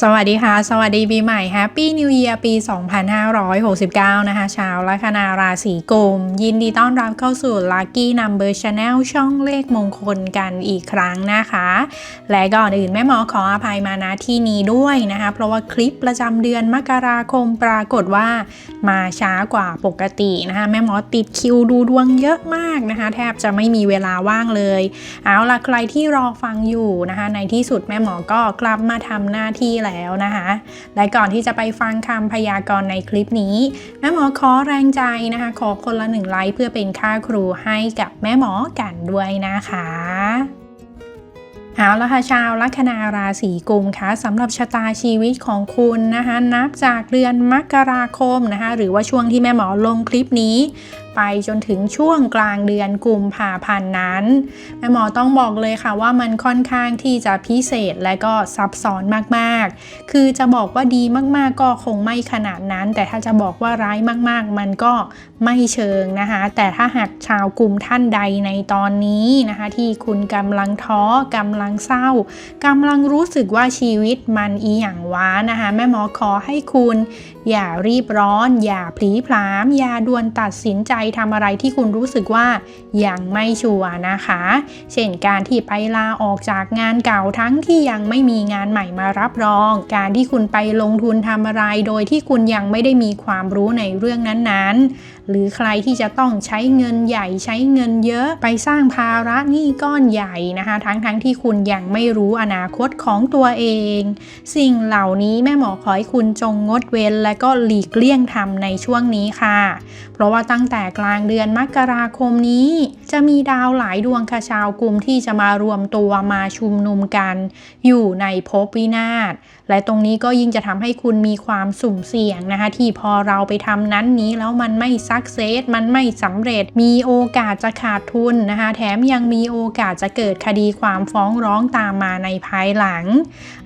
สวัสดีค่ะ สวัสดีปีใหม่ Happy New Year ปี 2569 นะคะ ชาวลัคนาราศีกุม ยินดีต้อนรับเข้าสู่ Lucky Number Channel ช่องเลขมงคลกันอีกครั้งนะคะ และก่อนอื่นแม่หมอขออภัยมาณที่นี้ด้วยนะคะ เพราะว่าคลิปประจำเดือนมกราคมปรากฏว่ามาช้ากว่าปกตินะคะ แม่หมอติดคิวดูดวงเยอะมากนะคะ แทบจะไม่มีเวลาว่างเลย เอาล่ะใครที่รอฟังอยู่นะคะ ในที่สุดแม่หมอก็กลับมาทำหน้าที่แล้วนะคะและก่อนที่จะไปฟังคำพยากรณ์ในคลิปนี้ แม่หมอขอแรงใจนะคะ ขอคนละหนึ่งไลค์เพื่อเป็นค่าครูให้กับแม่หมอกันด้วยนะคะเอาละค่ะชาวลัคนาราศีกุมคะสำหรับชะตาชีวิตของคุณนะคะ นับจากเดือนมกราคมนะคะ หรือว่าช่วงที่แม่หมอลงคลิปนี้ไปจนถึงช่วงกลางเดือนกุมภาพันธ์นั้นแม่หมอต้องบอกเลยค่ะว่ามันค่อนข้างที่จะพิเศษและก็ซับซ้อนมากๆ คือจะบอกว่าดีมากๆก็คงไม่ขนาดนั้น แต่ถ้าจะบอกว่าร้ายมากๆ มันก็ไม่เชิงนะคะ แต่ถ้าหากชาวกลุ่มท่านใดในตอนนี้นะคะ ที่คุณกำลังท้อกำลังเศร้ากำลังรู้สึกว่าชีวิตมันอีหยังว้านะคะแม่หมอขอให้คุณอย่ารีบร้อน อย่าพลีพลาม อย่าด่วนตัดสินใจทำอะไรที่คุณรู้สึกว่ายังไม่ชัวร์นะคะ เช่นการที่ไปลาออกจากงานเก่าทั้งที่ยังไม่มีงานใหม่มารับรอง การที่คุณไปลงทุนทำอะไรโดยที่คุณยังไม่ได้มีความรู้ในเรื่องนั้นๆหรือใครที่จะต้องใช้เงินใหญ่ใช้เงินเยอะไปสร้างภาระหนี้ก้อนใหญ่นะคะ ทั้งๆทที่คุณยังไม่รู้อนาคตของตัวเอง สิ่งเหล่านี้แม่หมอขอให้คุณจงงดเว้น และก็หลีกเลี่ยงทำในช่วงนี้ค่ะ เพราะว่าตั้งแต่กลางเดือนมกราคมนี้ จะมีดาวหลายดวงค่ะชาวกลุ่มที่จะมารวมตัวมาชุมนุมกัน อยู่ในภพวินาศและตรงนี้ก็ยิ่งจะทำให้คุณมีความสุ่มเสี่ยงนะคะ ที่พอเราไปทำนั้นนี้แล้วมันไม่สกเซสมันไม่สำเร็จ มีโอกาสจะขาดทุนนะคะ แถมยังมีโอกาสจะเกิดคดีความฟ้องร้องตามมาในภายหลัง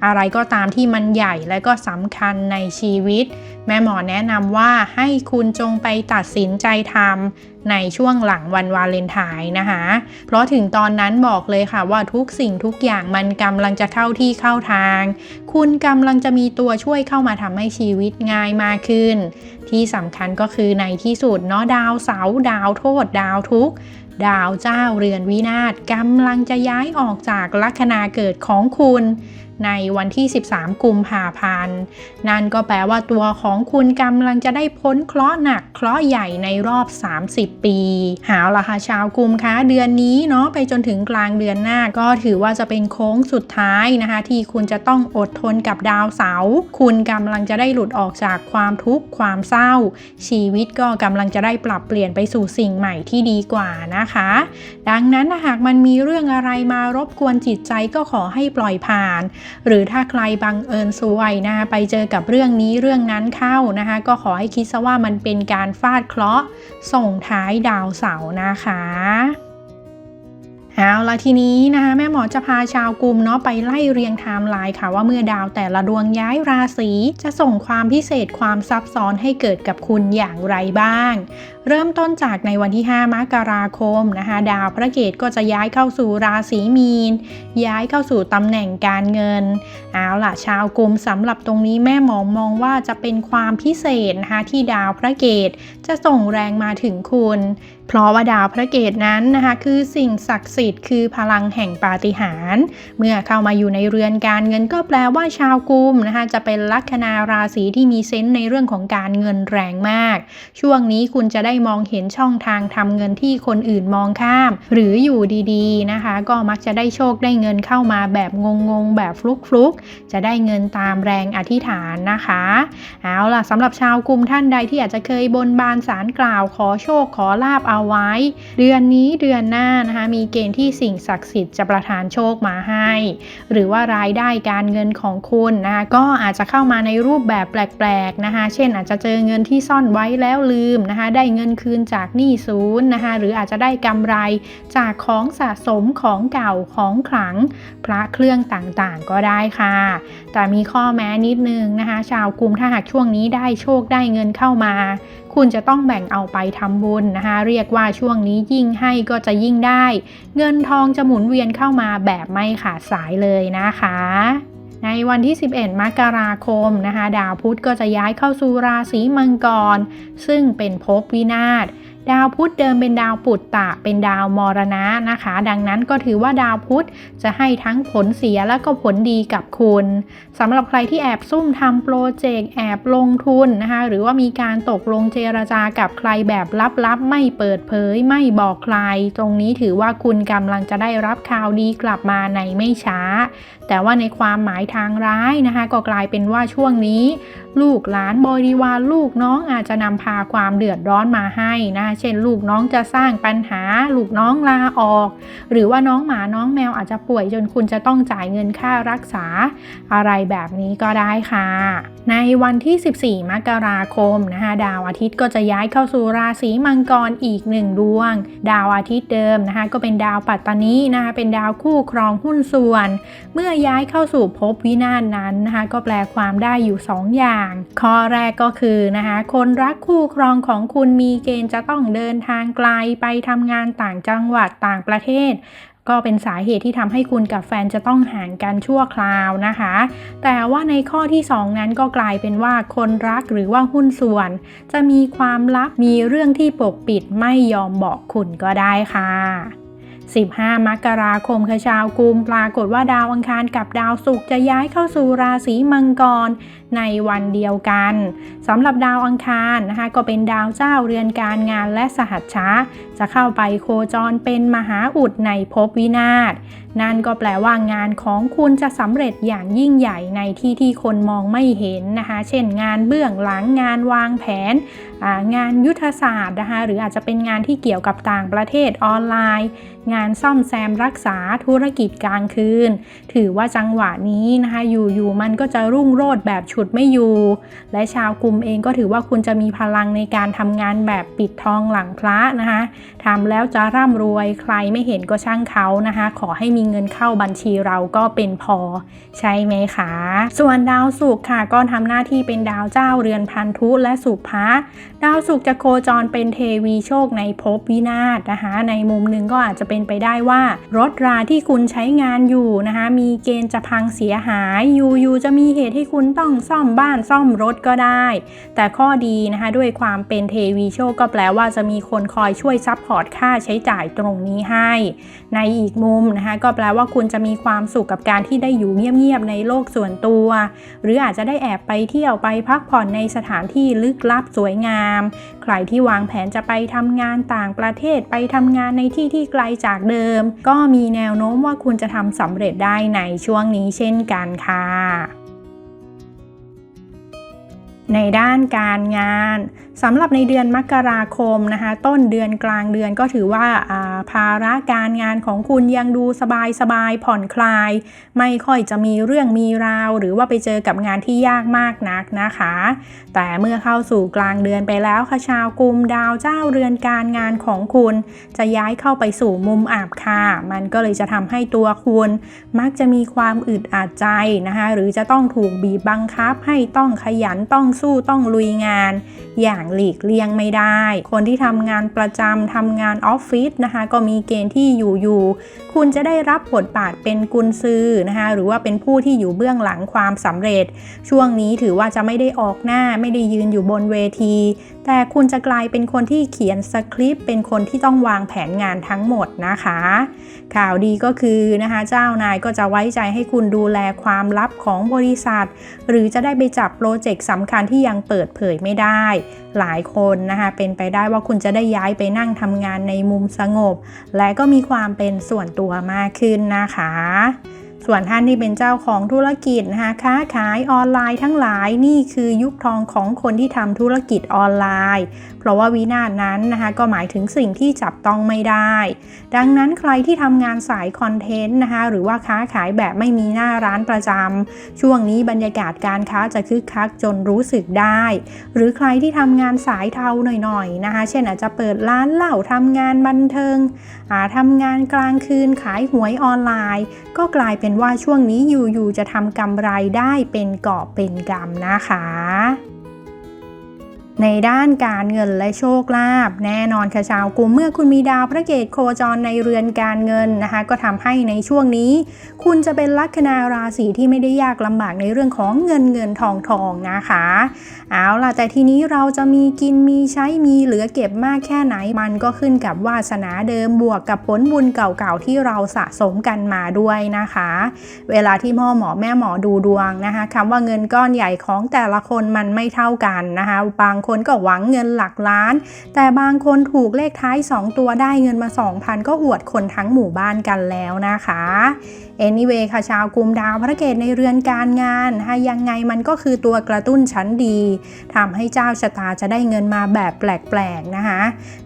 อะไรก็ตามที่มันใหญ่และก็สำคัญในชีวิต แม่หมอแนะนำว่าให้คุณจงไปตัดสินใจทำ ในช่วงหลังวันวาเลนไทน์นะคะ เพราะถึงตอนนั้นบอกเลยค่ะว่าทุกสิ่งทุกอย่างมันกำลังจะเข้าที่เข้าทาง คุณกำลังจะมีตัวช่วยเข้ามาทำให้ชีวิตง่ายมากขึ้น ที่สำคัญก็คือในที่สุดเนาะดาวเสาดาวโทษ ดาวทุกดาวเจ้าเรือนวินาศกำลังจะย้ายออกจากลัคนาเกิดของคุณ ในวันที่ 13 กุมภาพันธ์ นั่นก็แปลว่าตัวของคุณกำลังจะได้พ้นเคราะห์หนักเคราะห์ใหญ่ในรอบ 30 ปี หาละค่ะชาวกุมคะเดือนนี้เนาะไปจนถึงกลางเดือนหน้าก็ถือว่าจะเป็นโค้งสุดท้ายนะคะ ที่คุณจะต้องอดทนกับดาวเสาร์คุณกำลังจะได้หลุดออกจากความทุกข์ความเศร้า ชีวิตก็กำลังจะได้ปรับเปลี่ยนไปสู่สิ่งใหม่ที่ดีกว่านะคะ ดังนั้นหากมันมีเรื่องอะไรมารบกวนจิตใจก็ขอให้ปล่อยผ่านหรือถ้าใครบังเอิญซวยนะคะไปเจอกับเรื่องนี้เรื่องนั้นเข้านะคะก็ขอให้คิดซะว่ามันเป็นการฟาดเคราะห์ส่งท้ายดาวเสาร์นะคะเอาละทีนี้นะคะแม่หมอจะพาชาวกลุ่มเนาะไปไล่เรียงไทม์ไลน์ค่ะว่าเมื่อดาวแต่ละดวงย้ายราศีจะส่งความพิเศษความซับซ้อนให้เกิดกับคุณอย่างไรบ้าง เริ่มต้นจากในวันที่ 5 มกราคมนะคะดาวพระเกตก็จะย้ายเข้าสู่ราศีมีน ย้ายเข้าสู่ตำแหน่งการเงินเอาล่ะชาวกลุ่มสำหรับตรงนี้แม่หมองมองว่าจะเป็นความพิเศษนะคะที่ดาวพระเกตจะส่งแรงมาถึงคุณ เพราะว่าดาวพระเกตนั้นนะคะคือสิ่งศักดิ์สิทธิ์คือพลังแห่งปาฏิหาริย์เมื่อเข้ามาอยู่ในเรือนการเงินก็แปลว่าชาวกุมนะคะจะเป็นลัคนาราศีที่มีเซนส์ในเรื่องของการเงินแรงมาก ช่วงนี้คุณจะได้มองเห็นช่องทางทำเงินที่คนอื่นมองข้าม หรืออยู่ดีๆนะคะ ก็มักจะได้โชคได้เงินเข้ามาแบบงงๆ แบบฟลุกๆ จะได้เงินตามแรงอธิษฐานนะคะเอาล่ะสำหรับชาวกลุ่มท่านใดที่อาจจะเคยบนบานสารกล่าวขอโชคขอลาบเอาไว้ เดือนนี้เดือนหน้านะคะมีเกณฑ์ที่สิ่งศักดิ์สิทธิ์จะประทานโชคมาให้ หรือว่ารายได้การเงินของคุณนะคะก็อาจจะเข้ามาในรูปแบบแปลกๆนะคะเช่นอาจจะเจอเงินที่ซ่อนไว้แล้วลืมนะคะได้เงินคืนจากหนี้ศูนย์นะคะหรืออาจจะได้กำไรจากของสะสมของเก่าของขลังพระเครื่องต่างๆ ก็ได้ค่ะ แต่มีข้อแม้นิดนึงนะคะ ชาวกลุ่มถ้าหากช่วงนี้ได้โชคได้เงินเข้ามา คุณจะต้องแบ่งเอาไปทำบุญนะคะเรียกว่าช่วงนี้ยิ่งให้ก็จะยิ่งได้ เงินทองจะหมุนเวียนเข้ามาแบบไม่ขาดสายเลยนะคะ ในวันที่ 11 มกราคมนะคะ ดาวพุธก็จะย้ายเข้าสู่ราศีมังกร ซึ่งเป็นภพวินาศ ดาวพุธเดิมเป็นดาวปุตตะ เป็นดาวมรณะนะคะ ดังนั้นก็ถือว่าดาวพุธจะให้ทั้งผลเสียและก็ผลดีกับคุณสำหรับใครที่แอบซุ่มทำโปรเจกต์แอบลงทุนนะคะ หรือว่ามีการตกลงเจรจากับใครแบบลับๆ ไม่เปิดเผย ไม่บอกใคร ตรงนี้ถือว่าคุณกำลังจะได้รับข่าวดีกลับมาในไม่ช้า แต่ว่าในความหมายทางร้ายนะคะ ก็กลายเป็นว่าช่วงนี้ ลูกหลานบริวารลูกน้องอาจจะนำพาความเดือดร้อนมาให้นะเช่น ลูกน้องจะสร้างปัญหา ลูกน้องลาออก หรือว่าน้องหมาน้องแมวอาจจะป่วยจนคุณจะต้องจ่ายเงินค่ารักษา อะไรแบบนี้ก็ได้ค่ะ ในวันที่ 14 มกราคมนะคะดาวอาทิตย์ก็จะย้ายเข้าสู่ราศีมังกรอีกหนึ่งดวง ดาวอาทิตย์เดิมนะคะก็เป็นดาวปัตตานีนะคะเป็นดาวคู่ครองหุ้นส่วน เมื่อย้ายเข้าสู่ภพวินาศนั้นนะคะ ก็แปลความได้อยู่2อย่าง ข้อแรกก็คือนะคะ คนรักคู่ครองของคุณมีเกณฑ์จะต้องเดินทางไกลไปทำงานต่างจังหวัดต่างประเทศก็เป็นสาเหตุที่ทำให้คุณกับแฟนจะต้องห่างกันชั่วคราวนะคะ แต่ว่าในข้อที่ 2 นั้นก็กลายเป็นว่าคนรักหรือว่าหุ้นส่วน จะมีความลับมีเรื่องที่ปกปิดไม่ยอมบอกคุณก็ได้ค่ะ 15 มกราคมค่ะชาวกุมปรากฏว่าดาวอังคารกับดาวศุกร์จะย้ายเข้าสู่ราศีมังกรในวันเดียวกันสำหรับดาวอังคารนะคะก็เป็นดาวเจ้าเรือนการงานและสหัชชะจะเข้าไปโคจรเป็นมหาอุดในภพวินาศนั่นก็แปลว่างานของคุณจะสำเร็จอย่างยิ่งใหญ่ในที่ที่คนมองไม่เห็นนะคะ เช่นงานเบื้องหลังงานวางแผนงานยุทธศาสตร์นะคะหรืออาจจะเป็นงานที่เกี่ยวกับต่างประเทศออนไลน์ งานซ่อมแซมรักษาธุรกิจกลางคืน ถือว่าจังหวะนี้นะคะอยู่ๆมันก็จะรุ่งโรจน์แบบฉุดไม่อยู่ และชาวกลุ่มเองก็ถือว่าคุณจะมีพลังในการทำงานแบบปิดทองหลังพระนะคะทำแล้วจะร่ำรวยใครไม่เห็นก็ช่างเขานะคะขอให้มีเงินเข้าบัญชีเราก็เป็นพอใช่ไหมคะ ส่วนดาวศุกร์ค่ะก็ทำหน้าที่เป็นดาวเจ้าเรือนพันธุและสุภะดาวศุกร์จะโคจรเป็นเทวีโชคในภพวินาศนะคะ ในมุมหนึ่งก็อาจจะเป็นไปได้ว่า รถราที่คุณใช้งานอยู่นะคะ มีเกณฑ์จะพังเสียหายอยู่ๆจะมีเหตุให้คุณต้องซ่อมบ้านซ่อมรถก็ได้ แต่ข้อดีนะคะ ด้วยความเป็นเทวีโชคก็แปลว่าจะมีคนคอยช่วยซัพพอร์ตค่าใช้จ่ายตรงนี้ให้ ในอีกมุมนะคะ ก็แปลว่าคุณจะมีความสุขกับการที่ได้อยู่เงียบๆในโลกส่วนตัว หรืออาจจะได้แอบไปเที่ยวไปพักผ่อนในสถานที่ลึกลับสวยงามาม ใครที่วางแผนจะไปทำงานต่างประเทศไปทำงานในที่ที่ไกลจากเดิม ก็มีแนวโน้มว่าคุณจะทำสำเร็จได้ในช่วงนี้เช่นกันค่ะ ในด้านการงาน สำหรับในเดือนมกราคมนะคะ ต้นเดือนกลางเดือนก็ถือว่าภาระการงานของคุณยังดูสบายสบายผ่อนคลาย ไม่ค่อยจะมีเรื่องมีราว หรือว่าไปเจอกับงานที่ยากมากนักนะคะ แต่เมื่อเข้าสู่กลางเดือนไปแล้วค่ะชาวกุมดาวเจ้าเรือนการงานของคุณ จะย้ายเข้าไปสู่มุมอับค่ะ มันก็เลยจะทำให้ตัวคุณมักจะมีความอึดอัดใจนะคะหรือจะต้องถูกบีบบังคับให้ต้องขยันต้องสู้ต้องลุยงานอย่างหลีกเลี่ยงไม่ได้ คนที่ทำงานประจำทำงานออฟฟิศนะคะ ก็มีเกณฑ์ที่อยู่อยู่คุณจะได้รับบทบาทเป็นกุญซือนะคะหรือว่าเป็นผู้ที่อยู่เบื้องหลังความสำเร็จ ช่วงนี้ถือว่าจะไม่ได้ออกหน้าไม่ได้ยืนอยู่บนเวที แต่คุณจะกลายเป็นคนที่เขียนสคริปต์เป็นคนที่ต้องวางแผนงานทั้งหมดนะคะ ข่าวดีก็คือนะคะ เจ้านายก็จะไว้ใจให้คุณดูแลความลับของบริษัท หรือจะได้ไปจับโปรเจกต์สำคัญที่ยังเปิดเผยไม่ได้ หลายคนนะคะเป็นไปได้ว่าคุณจะได้ย้ายไปนั่งทำงานในมุมสงบ และก็มีความเป็นส่วนตัวมากขึ้นนะคะ ส่วนท่านที่เป็นเจ้าของธุรกิจนะคะค้าขายออนไลน์ทั้งหลายนี่คือยุคทองของคนที่ทำธุรกิจออนไลน์ ราะว่าวินาศนั้นนะคะก็หมายถึงสิ่งที่จับต้องไม่ได้ ดังนั้นใครที่ทำงานสายคอนเทนต์นะคะหรือว่าค้าขายแบบไม่มีหน้าร้านประจำช่วงนี้บรรยากาศการค้าจะคึกคักจนรู้สึกได้ หรือใครที่ทำงานสายเทาหน่อยๆนะคะ เช่นอาจจะเปิดร้านเหล้าทำงานบันเทิงทำงานกลางคืนขายหวยออนไลน์ ก็กลายเป็นว่าช่วงนี้อยู่ๆจะทำกำไรได้เป็นกอบเป็นกำนะคะ ในด้านการเงินและโชคลาภแน่นอนค่ะชาวกลุ่มเมื่อคุณมีดาวพระเกตโคจรในเรือนการเงินนะคะ ก็ทำให้ในช่วงนี้ คุณจะเป็นลัคนาราศีที่ไม่ได้ยากลำบากในเรื่องของเงินเงินทองทองนะคะเอาล่ะแต่ทีนี้เราจะมีกินมีใช้มีเหลือเก็บมากแค่ไหนมันก็ขึ้นกับวาสนาเดิมบวกกับผลบุญเก่าๆที่เราสะสมกันมาด้วยนะคะ เวลาที่พ่อหมอแม่หมอดูดวงนะคะคำว่าเงินก้อนใหญ่ของแต่ละคนมันไม่เท่ากันนะคะบางคนก็หวังเงินหลักล้าน แต่บางคนถูกเลขท้าย 2 ตัวได้เงินมา 2,000 ก็อวดคนทั้งหมู่บ้านกันแล้วนะคะ anyway ค่ะชาวกลุ่มดาวพระเกตในเรือนการงานฮะยังไงมันก็คือตัวกระตุ้นชั้นดีทำให้เจ้าชะตาจะได้เงินมาแบบแปลกๆนะคะ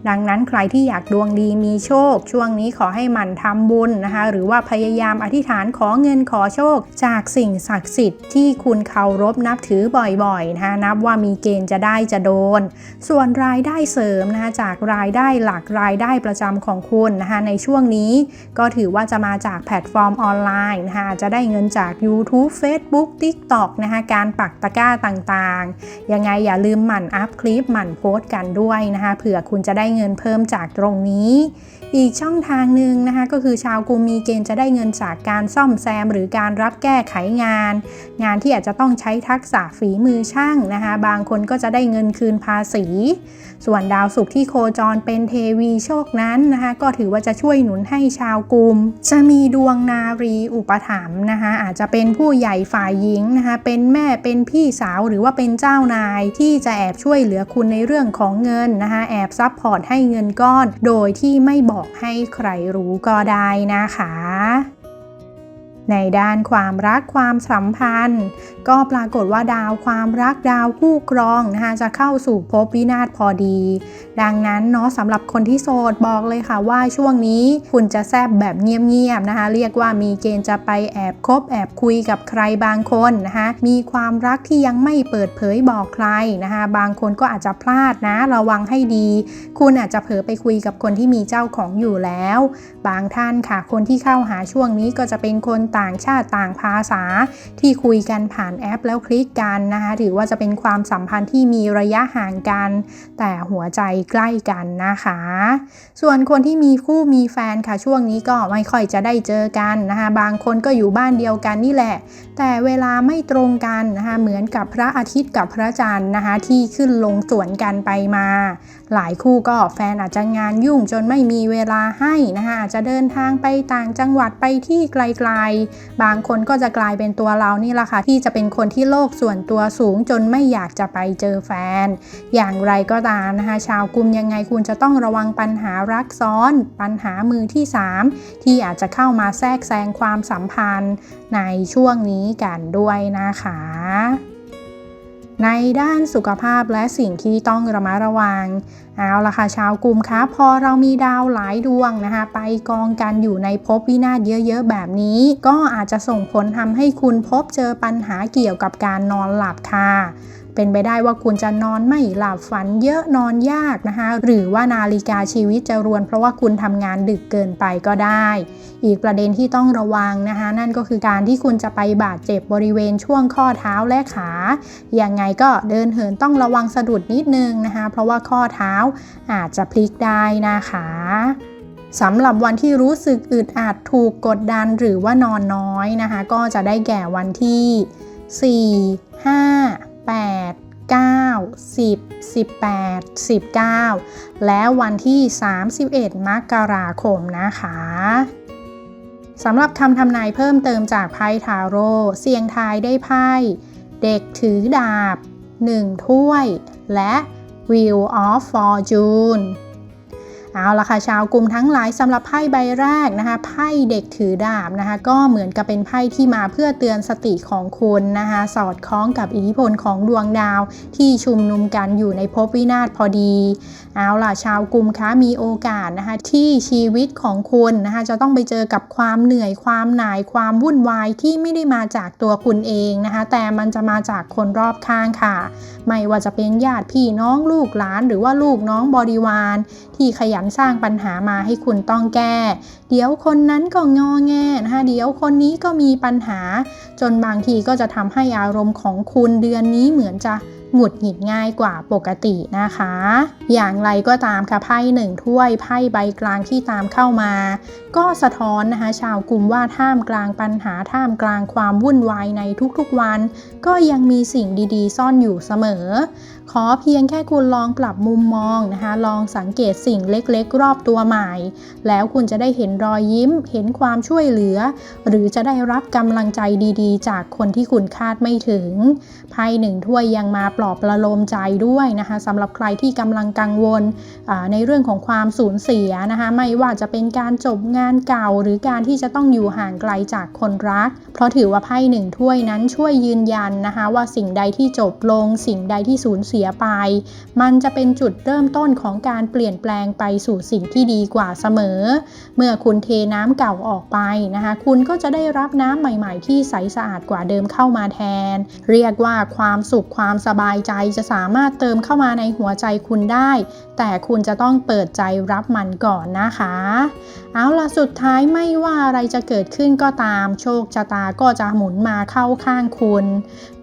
ดังนั้นใครที่อยากดวงดีมีโชค ช่วงนี้ขอให้มันทำบุญนะคะ หรือว่าพยายามอธิษฐานขอเงินขอโชค จากสิ่งศักดิ์สิทธิ์ที่คุณเคารพนับถือบ่อยๆนะคะนับว่ามีเกณฑ์จะได้จะโดน ส่วนรายได้เสริมนะคะจากรายได้หลักรายได้ประจำของคุณนะคะในช่วงนี้ก็ถือว่าจะมาจากแพลตฟอร์มออนไลน์นะคะจะได้เงินจาก YouTube Facebook TikTok นะคะการปักตะกร้าต่างๆ ยังไงอย่าลืมหมั่นอัพคลิปหมั่นโพสต์กันด้วยนะคะเผื่อคุณจะได้เงินเพิ่มจากตรงนี้ อีกช่องทางหนึ่งนะคะก็คือชาวกุมมีเกณฑ์จะได้เงินจากการซ่อมแซม หรือการรับแก้ไขงาน งานที่อาจจะต้องใช้ทักษะฝีมือช่างนะคะบางคนก็จะได้เงินคืนภาษี ส่วนดาวศุกร์ที่โคจรเป็นเทวีโชคนั้นนะคะก็ถือว่าจะช่วยหนุนให้ชาวกลุ่มจะมีดวงนารีอุปถัมภ์นะคะอาจจะเป็นผู้ใหญ่ฝ่ายหญิงนะคะเป็นแม่เป็นพี่สาวหรือว่าเป็นเจ้านายที่จะแอบช่วยเหลือคุณในเรื่องของเงินนะคะแอบซับพอร์ตให้เงินก้อน โดยที่ไม่บอกให้ใครรู้ก็ได้นะคะ ในด้านความรักความสัมพันธ์ ก็ปรากฏว่าดาวความรักดาวคู่ครองนะคะจะเข้าสู่ภพวินาศพอดี ดังนั้นเนาะสำหรับคนที่โสดบอกเลยค่ะว่าช่วงนี้คุณจะแซบแบบเงียบๆนะคะ เรียกว่ามีเกณฑ์จะไปแอบคบแอบคุยกับใครบางคนนะคะมีความรักที่ยังไม่เปิดเผยบอกใครนะคะบางคนก็อาจจะพลาดนะระวังให้ดี คุณอาจจะเผลอไปคุยกับคนที่มีเจ้าของอยู่แล้ว บางท่านค่ะ คนที่เข้าหาช่วงนี้ก็จะเป็นคนต่างางชาติต่างภาษา ที่คุยกันผ่านแอปแล้วคลิกกันนะคะถือว่าจะเป็นความสัมพันธ์ที่มีระยะห่างกัน แต่หัวใจใกล้กันนะคะ ส่วนคนที่มีคู่มีแฟนค่ะช่วงนี้ก็ไม่ค่อยจะได้เจอกันนะคะบางคนก็อยู่บ้านเดียวกันนี่แหละ แต่เวลาไม่ตรงกันนะคะเหมือนกับพระอาทิตย์กับพระจันทร์นะคะที่ขึ้นลงสวนกันไปมา หลายคู่ก็แฟนอาจจะงานยุ่งจนไม่มีเวลาให้นะคะอาจจะเดินทางไปต่างจังหวัดไปที่ไกลๆบางคนก็จะกลายเป็นตัวเรานี่แหละค่ะที่จะเป็นคนที่โลกส่วนตัวสูงจนไม่อยากจะไปเจอแฟน อย่างไรก็ตามนะคะ ชาวกลุ่มยังไงคุณจะต้องระวังปัญหารักซ้อน ปัญหามือที่ 3 ที่อาจจะเข้ามาแทรกแซงความสัมพันธ์ในช่วงนี้กันด้วยนะคะในด้านสุขภาพและสิ่งที่ต้องระมัดระวังเอาละค่ะชาวกลุ่มคะพอเรามีดาวหลายดวงนะคะไปกองกันอยู่ในภพวินาศเยอะๆแบบนี้ ก็อาจจะส่งผลทำให้คุณพบเจอปัญหาเกี่ยวกับการนอนหลับค่ะเป็นไปได้ว่าคุณจะนอนไม่หลับฝันเยอะนอนยากนะคะ หรือว่านาฬิกาชีวิตจะรวน เพราะว่าคุณทำงานดึกเกินไปก็ได้ อีกประเด็นที่ต้องระวังนะคะ นั่นก็คือการที่คุณจะไปบาดเจ็บบริเวณช่วงข้อเท้าและขา อยังไงก็เดินเหินต้องระวังสะดุดนิดนึงนะคะ เพราะว่าข้อเท้าอาจจะพลิกได้นะคะสำหรับวันที่รู้สึกอึดอัดถูกกดดันหรือว่านอนน้อยนะคะ ก็จะได้แก่วันที่ 4 5 8 9 10 18 19 และวันที่ 31 มกราคมนะคะสำหรับคำทำนายเพิ่มเติมจากไพ่ทาโร่เสียงทายได้ไพ่ เด็กถือดาบ 1 ถ้วย และ Wheel of Fortune เอาละค่ะชาวกลุ่มทั้งหลายสำหรับไพ่ใบแรกนะคะไพ่เด็กถือดาบนะคะ ก็เหมือนกับเป็นไพ่ที่มาเพื่อเตือนสติของคุณนะคะ สอดคล้องกับอิทธิพลของดวงดาวที่ชุมนุมกันอยู่ในภพวินาศพอดี เอาล่ะชาวกลุ่มคะมีโอกาสนะคะที่ชีวิตของคุณนะคะจะต้องไปเจอกับความเหนื่อยความหน่ายความวุ่นวายที่ไม่ได้มาจากตัวคุณเองนะคะ แต่มันจะมาจากคนรอบข้างค่ะ ไม่ว่าจะเป็นญาติพี่น้องลูกหลาน หรือว่าลูกน้องบริวารที่ขยันสร้างปัญหามาให้คุณต้องแก้ เดี๋ยวคนนั้นก็งอแงนะคะเดี๋ยวคนนี้ก็มีปัญหา จนบางทีก็จะทำให้อารมณ์ของคุณเดือนนี้เหมือนจะ หงุดหงิดง่ายกว่าปกตินะคะ อย่างไรก็ตามค่ะไพ่หนึ่งถ้วยไพ่ใบกลางที่ตามเข้ามา ก็สะท้อนนะคะ ชาวกลุ่มว่าท่ามกลางปัญหาท่ามกลางความวุ่นวายในทุกๆวัน ก็ยังมีสิ่งดีๆ ซ่อนอยู่เสมอ ขอเพียงแค่คุณลองปรับมุมมองนะคะ ลองสังเกตสิ่งเล็กๆ รอบตัวใหม่ แล้วคุณจะได้เห็นรอยยิ้ม เห็นความช่วยเหลือ หรือจะได้รับกำลังใจดีๆ จากคนที่คุณคาดไม่ถึงไพ่หนึ่งถ้วยยังมาปลอบประโลมใจด้วยนะคะสำหรับใครที่กำลังกังวลในเรื่องของความสูญเสียนะคะไม่ว่าจะเป็นการจบงานเก่า หรือการที่จะต้องอยู่ห่างไกลจากคนรัก เพราะถือว่าไพ่หนึ่งถ้วยนั้นช่วยยืนยันนะคะว่าสิ่งใดที่จบลง สิ่งใดที่สูญเสียไป มันจะเป็นจุดเริ่มต้นของการเปลี่ยนแปลงไปสู่สิ่งที่ดีกว่าเสมอ เมื่อคุณเทน้ำเก่าออกไปนะคะคุณก็จะได้รับน้ำใหม่ ๆ ที่ใสสะอาดกว่าเดิมเข้ามาแทน เรียกว่าความสุขความสบายายใจจะสามารถเติมเข้ามาในหัวใจคุณได้ แต่คุณจะต้องเปิดใจรับมันก่อนนะคะ เอาล่ะสุดท้ายไม่ว่าอะไรจะเกิดขึ้นก็ตาม โชคชะตาก็จะหมุนมาเข้าข้างคุณ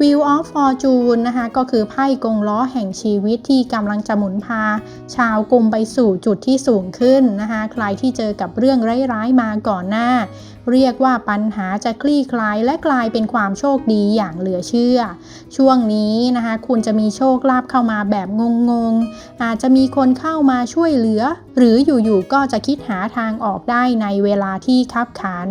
Wheel of Fortune นะคะ ก็คือไพ่กงล้อแห่งชีวิตที่กำลังจะหมุนพา ชาวกลุ่มไปสู่จุดที่สูงขึ้นนะคะ ใครที่เจอกับเรื่องร้ายๆมาก่อนหน้า เรียกว่าปัญหาจะคลี่คลายและกลายเป็นความโชคดีอย่างเหลือเชื่อ ช่วงนี้นะคะ คุณจะมีโชคลาภเข้ามาแบบงงๆ อาจจะมีคนเข้ามาช่วยเหลือ หรืออยู่ๆก็จะคิดหาทางออกได้ในเวลาที่คับขัน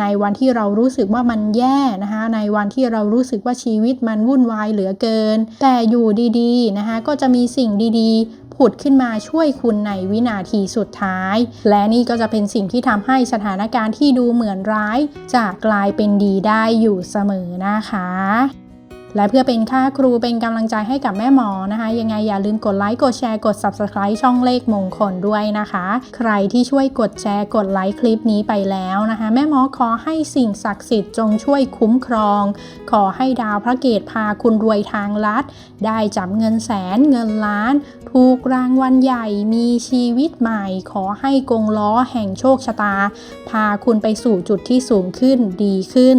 ในวันที่เรารู้สึกว่ามันแย่นะคะ ในวันที่เรารู้สึกว่าชีวิตมันวุ่นวายเหลือเกิน แต่อยู่ดีๆนะคะก็จะมีสิ่งดีๆ ผุดขึ้นมาช่วยคุณในวินาทีสุดท้าย และนี่ก็จะเป็นสิ่งที่ทำให้สถานการณ์ที่ดูเหมือนร้าย จะกลายเป็นดีได้อยู่เสมอนะคะ และเพื่อเป็นค่าครูเป็นกำลังใจให้กับแม่หมอนะคะ ยังไงอย่าลืมกดไลค์กดแชร์กด Subscribe ช่องเลขมงคลด้วยนะคะ ใครที่ช่วยกดแชร์กดไลค์คลิปนี้ไปแล้วนะคะ แม่หมอขอให้สิ่งศักดิ์สิทธิ์จงช่วยคุ้มครอง ขอให้ดาวพระเกตพาคุณรวยทางลัด ได้จับเงินแสนเงินล้าน ถูกรางวัลใหญ่มีชีวิตใหม่ ขอให้กงล้อแห่งโชคชะตา พาคุณไปสู่จุดที่สูงขึ้นดีขึ้น